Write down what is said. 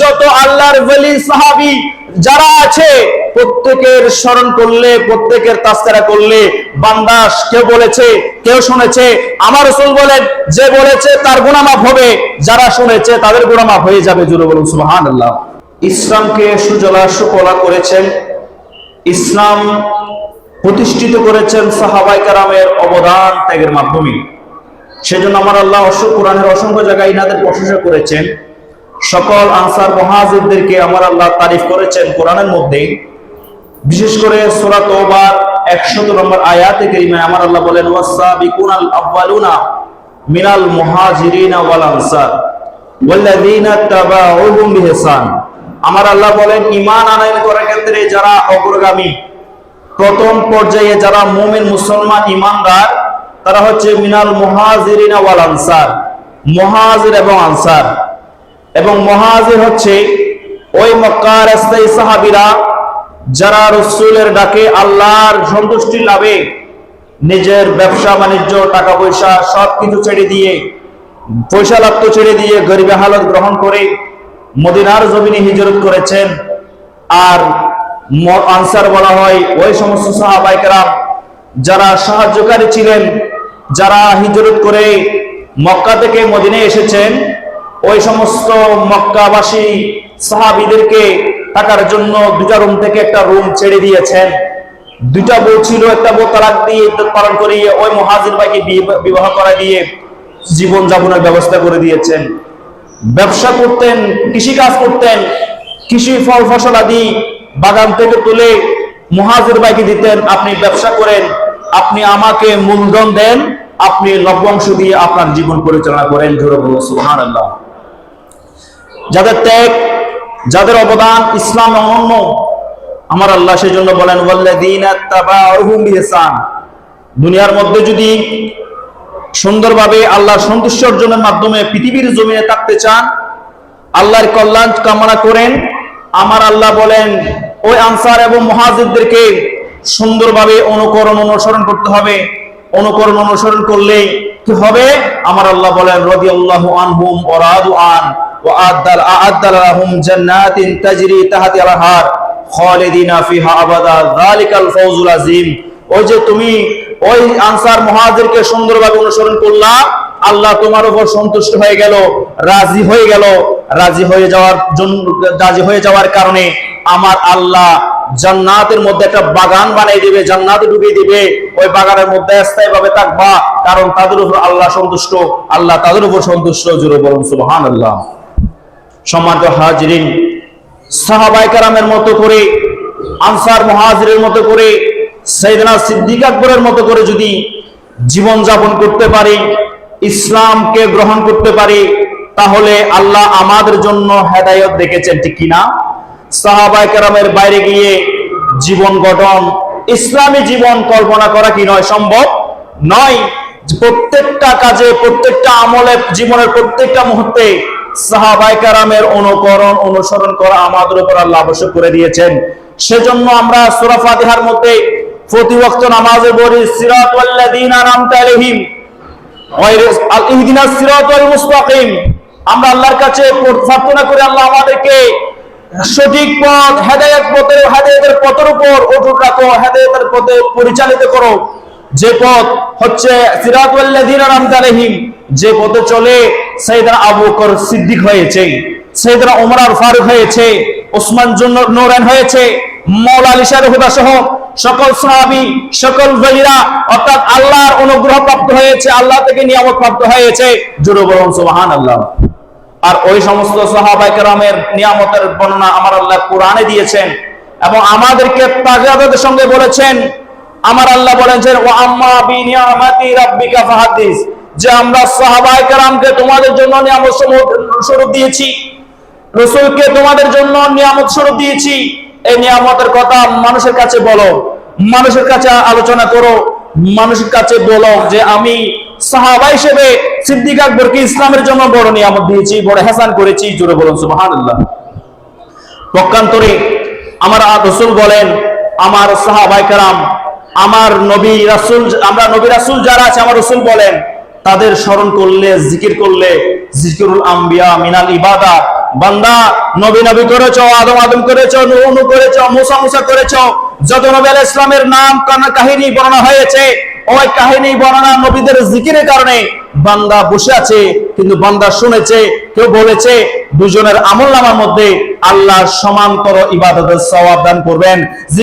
যত আল্লাহর ওলি সাহাবী যারা আছে, প্রত্যেকের স্মরণ করলে, প্রত্যেকের তাস্কারা করলে বান্দা কেউ বলেছে, কেউ শুনেছে। আমার রসুল বলেন, যে বলেছে তার গুণামাপ হবে। যারা শুনেছে তাদের গুণামাপ হয়ে যাবে জুড়ে বলুন সুবহান আল্লাহ ইসলামকে সুজলা সুফলা করেছেন। ইসলাম প্রতিষ্ঠিত করেছেন সাহাবাই কারামের অবদান ত্যাগের মাধ্যমে। সেজন্য আমার আল্লাহ কোরআনের অসংখ্য জায়গায় ইনাদের প্রশংসা করেছেন। সকল আনসার মহাজিদদেরকে আমার আল্লাহ তারিফ করেছেন কোরআনের মধ্যে বিশেষ করে সূরা তওবার 100 নম্বর আয়াতে কারিমায় আমার আল্লাহ বলেন ওয়াসাবিকুনাল আউয়ালুনা মিনাল মুহাজিরিনা ওয়াল আনসার ওয়াল্লাযীনা তাবাউহুম বিহসান। আমার আল্লাহ বলেন, ঈমান আনয়ন করার ক্ষেত্রে যারা অগ্রগামী, প্রথম পর্যায়ে যারা মুমিন, মুসলমান ইমানদার তারা হচ্ছে মিনাল মুহাজিরিনা ওয়াল আনসার, মুহাজির এবং আনসার। এবং মহাজির হচ্ছে ওই মক্কার স্থায়ী সাহাবিরা যারা রসুলের ডাকে আল্লাহর সন্তুষ্টি লাভে নিজের ব্যবসা, বাণিজ্য টাকা পয়সা সব কিছু ছেড়ে দিয়ে, পয়সা লাভ ছেড়ে দিয়ে গরিবে হালত গ্রহণ করে মদিনার জমিনে হিজরত করেছেন। আর আনসার বলা হয় ওই সমস্ত সাহাবাইকেরাম যারা সাহায্যকারী ছিলেন, যারা হিজরত করে মক্কা থেকে মদিনে এসেছেন ওই সমস্ত মক্কাবাসী সাহাবিদেরকে থাকার জন্য দুটা রুম থেকে একটা রুম ছেড়ে দিয়েছেন। দুইটা বউ ছিল, একটা বউ তালাক দিয়ে পালন করিয়ে ওই মহাজির ভাইকে বিবাহ করা দিয়ে জীবন যাপনের ব্যবস্থা করে দিয়েছেন। ব্যবসা করতেন কৃষি কাজ করতেন, কৃষি ফল ফসল আদি বাগান থেকে তুলে মহাজির ভাইকে দিতেন, আপনি ব্যবসা করেন, আপনি আমাকে মূলধন দেন, আপনি লভ্যাংশ দিয়ে আপনার জীবন পরিচালনা করেন। জোরে বলুন, সুবহানাল্লাহ। যাদের ত্যাগ, যাদের অবদান ইসলাম অনন্য, আমার আল্লাহ সেই জন্য বলেন দুনিয়ার মধ্যে যদি সুন্দরভাবে আল্লাহর সন্তুষ্টি অর্জনের মাধ্যমে পৃথিবীর জমিনে থাকতে চান, আল্লাহর কল্যাণ কামনা করেন, আমার আল্লাহ বলেন, ওই আনসার এবং মহাজিদদেরকে সুন্দরভাবে অনুকরণ অনুসরণ করতে হবে। অনুকরণ অনুসরণ করলে কি হবে? আমার আল্লাহ বলেন রবি আল্লাহ আনহুম ওয়া রাদু আন। অনুসরণ আল্লাহ তোমার উপর সন্তুষ্ট হয়ে গেল, রাজি হয়ে গেল। রাজি হয়ে যাওয়ার জন্য, রাজি হয়ে যাওয়ার কারণে আমার আল্লাহ জান্নাতের মধ্যে একটা বাগান বানিয়ে দিবে, জান্নাতে ঢুকিয়ে দিবে। ওই বাগানের মধ্যে স্থায়ী ভাবে থাকবা, কারণ তাদের উপর আল্লাহ সন্তুষ্ট, আল্লাহ তাদের উপর সন্তুষ্ট জুড়ে বলুন আল্লাহ সম্মানিত হাজিরিন সাহাবাই কারামের মতো করে, আনসার মহাজিরের মতো করে সৈদনা সিদ্দিক আকবরের মতো করে যদি জীবন যাপন করতে পারি, ইসলামকে গ্রহণ করতে পারি, তাহলে আল্লাহ আমাদের জন্য হেদায়ত দেখেছেন, ঠিক কিনা? সাহাবাই কারামের বাইরে গিয়ে জীবন গঠন, ইসলামী জীবন কল্পনা করা কি নয়, সম্ভব নয়। প্রত্যেকটা কাজে, প্রত্যেকটা আমলে, জীবনের প্রত্যেকটা মুহূর্তে সাহাবাই কারামের অনুকরণ, অনুসরণ করা আমাদের উপর আল্লাহ আবশ্যক করে দিয়েছেন। সেজন্য আমরা সূরা মধ্যে প্রতি ওয়াক্ত নামাজে পড়ি সিরাতাল্লাযীনা আনআমতা আলাইহিম ইহদিনাস সিরাতাল মুস্তাকিম। আমরা আল্লাহর কাছে প্রার্থনা করি, আল্লাহ আমাদেরকে সঠিক পথ, হেদায়েত পথের, হেদায়েতের পথের উপর অটুট রাখো, হেদায়েতের পথে পরিচালিত করো। যে পথ হচ্ছে সিরাতুল্লাযীনা আনআমতা আলাইহিম, যে পথে চলে বকর সিদ্দিক হয়েছে ওসমান হয়েছে আল্লাহর অনুগ্রহ প্রাপ্ত হয়েছে, আল্লাহ থেকে নিয়ামত প্রাপ্ত হয়েছে। সুবহানাল্লাহ। আর ওই সমস্ত সাহাবাই নিয়ামতের বর্ণনা আমার আল্লাহ কোরআনে দিয়েছেন এবং আমাদেরকে তাগাদাদের সঙ্গে বলেছেন। আমার আল্লাহ বলেছেন যে আমরা সাহাবাই কেরামকে তোমাদের জন্য নিয়ামত স্বরূপ দিয়েছি। রসুলকে তোমাদের জন্য নিয়ামত স্বরূপ দিয়েছি। এই নিয়ামতের কথা মানুষের কাছে বলো। মানুষের কাছে আলোচনা করো। মানুষের কাছে বলো যে আমি সাহাবা হিসেবে সিদ্দিক আকবরকে ইসলামের জন্য বড় নিয়ামত দিয়েছি, বড় হেসান করেছি। জোরে বলুন, সুবহানাল্লাহ। পক্ষান্তরে আমার রসুল বলেন, আমার সাহাবাই কারাম, আমার নবী রাসুল আমরা নবী রাসুল যারা আছে, আমার রসুল বলেন তাদের স্মরণ করলে, জিকির করলে, জিকিরুল আম্বিয়া মিনাল ইবাদা। বান্দা, নবী নবী করেছ, আদম আদম করেছ, নূহ করেছ, মুসা মুসা করেছ। যত নবী আলাইহিস ইসলামের নাম কানা- কাহিনী বর্ণনা হয়েছে, ওই কাহিনী বর্ণনা নবীদের জিকিরের কারণে বান্দা বসে আছে, কিন্তু বান্দা শুনেছে, কেউ বলেছে, দুজনের আমল নামার মধ্যে আল্লাহ সমান্তর ইবাদতের সওয়াব দান করবেন।